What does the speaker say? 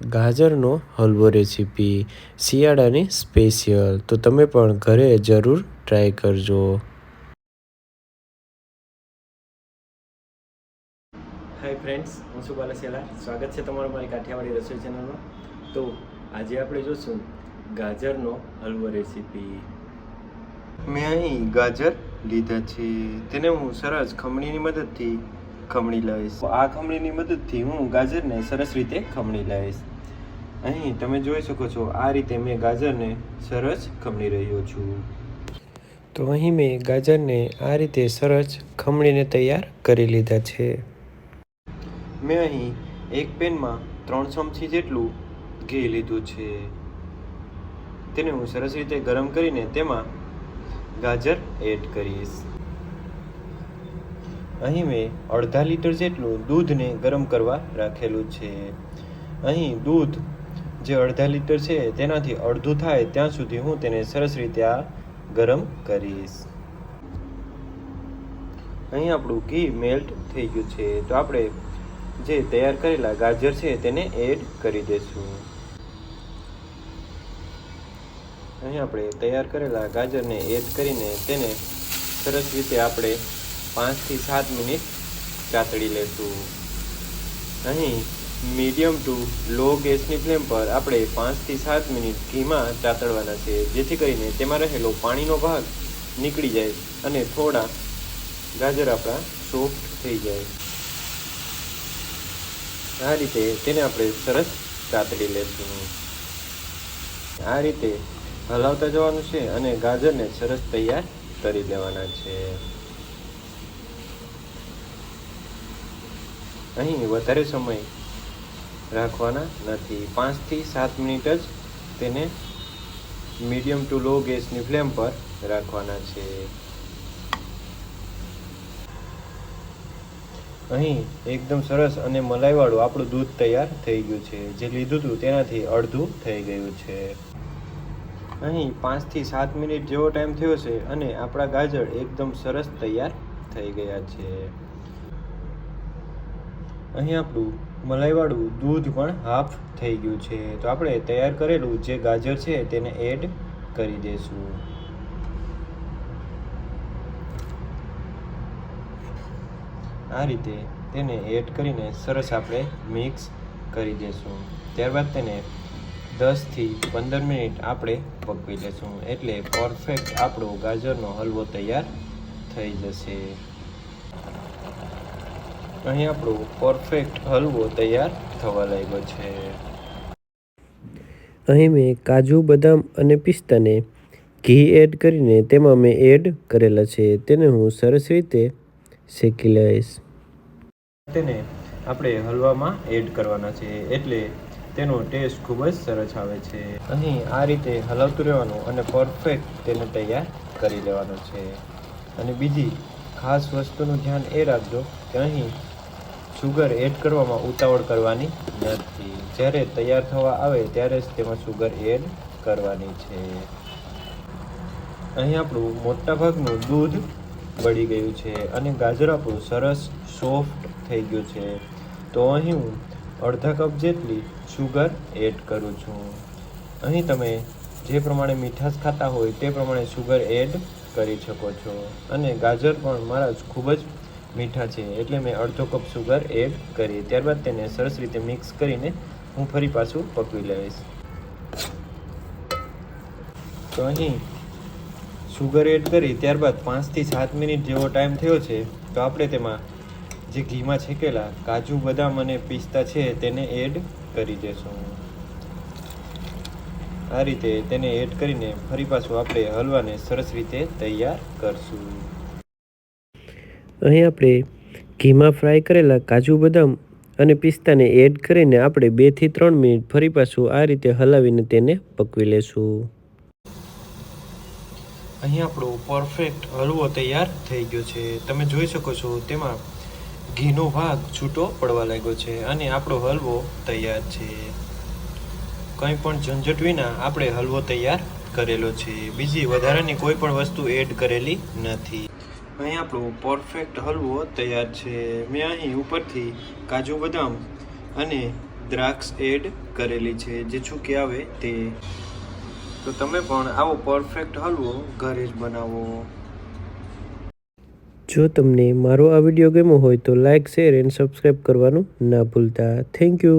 ગાજરનો હલવો recipe શિયાળાની special. તો તમે પણ ઘરે જરૂર ટ્રાય કરજો. હાય ફ્રેન્ડ્સ હું છું બાલાસેલા સ્વાગત છે તમારું મારી કાઠિયાવાડી રસોઈ ચેનલમાં. તો આજે આપણે જોશું ગાજરનો હલવો રેસીપી. મેં અહીં ગાજર લીધા છે. તેને હું સરસ ખમણીની મદદથી ખમણી લઈશ. આ ખમણીની મદદથી હું ગાજરને સરસ રીતે ખમણી લઈશ. અહીં તમે જોઈ શકો છો, આ રીતે મેં ગાજરને સરસ ખમણી રહ્યો છું. તો અહીં મેં ગાજરને આ રીતે સરસ ખમણીને તૈયાર કરી લીધા છે. મેં અહીં એક પેનમાં ત્રણ ચમચી જેટલું ઘી લીધું છે. તેને હું સરસ રીતે ગરમ કરીને તેમાં ગાજર એડ કરીશ. અહીં મેં અડધા લીટર જેટલું દૂધને ગરમ કરવા રાખેલું છે. અહીં દૂધ જે અડધા લીટર છે તેનાથી અડધું થાય ત્યાં સુધી હું તેને સરસ રીતે આ ગરમ કરીશ. અહીં આપણું ઘી મેલ્ટ થઈ ગયું છે. તો આપણે જે તૈયાર કરેલા ગાજર છે તેને એડ કરી દઈશું. અહીં આપણે તૈયાર કરેલા ગાજરને એડ કરીને તેને સરસ રીતે આપણે પાંચથી સાત મિનિટ ચાતળી લેશું. અહીં મીડિયમ ટુ લો ગેસની ફ્લેમ પર આપણે પાંચથી સાત મિનિટ ઘીમાં ચાતળવાના છે, જેથી કરીને તેમાં રહેલો પાણીનો ભાગ નીકળી જાય અને થોડા ગાજર આપણા સોફ્ટ થઈ જાય. આ રીતે તેને આપણે સરસ ચાતળી લેશું. આ રીતે હલાવતા જવાનું છે અને ગાજરને સરસ તૈયાર કરી લેવાના છે. અહીં વધારે સમય રાખવાના નથી. પાંચથી સાત મિનિટ જ તેને મીડિયમ ટુ લો ગેસની ફ્લેમ પર રાખવાના છે. અહીં એકદમ સરસ અને મલાઈવાળું આપણું દૂધ તૈયાર થઈ ગયું છે. જે લીધું હતું તેનાથી અડધું થઈ ગયું છે. અહીં પાંચથી સાત મિનિટ જેવો ટાઈમ થયો છે અને આપણા ગાજર એકદમ સરસ તૈયાર થઈ ગયા છે. અહીં આપણું મલાઈવાળું દૂધ પણ હાફ થઈ ગયું છે. તો આપણે તૈયાર કરેલું જે ગાજર છે તેને એડ કરી દઈશું આ રીતે તેને એડ કરીને સરસ આપણે મિક્સ કરી દઈશું ત્યારબાદ તેને દસથી પંદર મિનિટ આપણે પકવી લેશું. એટલે પરફેક્ટ આપણો ગાજરનો હલવો તૈયાર થઈ જશે. અહીં આપણો પરફેક્ટ હલવો તૈયાર થવા લાગ્યો છે. અહીં મેં કાજુ બદામ અને પિસ્તાને ઘી એડ કરીને તેમાં મેં એડ કરેલા છે. તેને હું સરસ રીતે શેકી લઈશ. તેને આપણે હલવામાં એડ કરવાના છે એટલે તેનો ટેસ્ટ ખૂબ જ સરસ આવે છે. અહીં આ રીતે હલાવતું રહેવાનું અને પરફેક્ટ તેને તૈયાર કરી લેવાનું છે. અને બીજી ખાસ વસ્તુનું ધ્યાન એ રાખજો કે અહીં સુગર એડ કરવામાં ઉતાવળ કરવાની નથી. જ્યારે તૈયાર થવા આવે ત્યારે જ તેમાં સુગર એડ કરવાની છે. અહીં આપણું મોટાભાગનું દૂધ બળી ગયું છે અને ગાજર આપણું સરસ સોફ્ટ થઈ ગયું છે. તો અહીં હું અડધા કપ જેટલી સુગર એડ કરું છું. અહીં તમે જે પ્રમાણે મીઠાશ ખાતા હોય તે પ્રમાણે સુગર એડ કરી શકો છો. અને ગાજર પણ મારા ખૂબ જ મીઠા છે. એટલે મેં અડધો કપ સુગર એડ કરી. ત્યારબાદ તેને સરસ રીતે મિક્સ કરીને હું ફરી પાછું પકવી લઈશ. તો અહીં સુગર એડ કરી, ત્યારબાદ પાંચથી સાત મિનિટ જેવો ટાઈમ થયો છે, તો આપણે તેમાં જે ઘીમાં છેકેલા કાજુ, બદામ અને પિસ્તા છે તેને એડ કરી દેશું. આ રીતે તેને એડ કરીને ફરી પાછું આપણે હલવાને સરસ રીતે તૈયાર કરશું. અહીં આપણે ઘીમાં ફ્રાય કરેલા કાજુ બદામ અને પિસ્તાને એડ કરીને આપણે બેથી ત્રણ મિનિટ ફરી પાછું આ રીતે હલાવીને તેને પકવી લેશું. અહીં આપણો પરફેક્ટ હલવો તૈયાર થઈ ગયો છે. તમે જોઈ શકો છો તેમાં ઘીનો ભાગ છૂટો પડવા લાગ્યો છે અને આપણો હલવો તૈયાર છે. કંઈ પણ ઝંઝટ વિના આપણે હલવો તૈયાર કરેલો છે. બીજી વધારાની કોઈ પણ વસ્તુ એડ કરેલી નથી. અહીં આપણો પરફેક્ટ હલવો તૈયાર છે. મેં અહીં ઉપરથી કાજુ બદામ અને દ્રાક્ષ એડ કરેલી છે. જે છૂકી આવે તે. તો તમે પણ આવો પરફેક્ટ હલવો ઘરે જ બનાવો. જો તમને મારો આ વીડિયો ગમ્યો હોય તો લાઇક શેર એન્ડ સબસ્ક્રાઈબ કરવાનું ના ભૂલતા. Thank you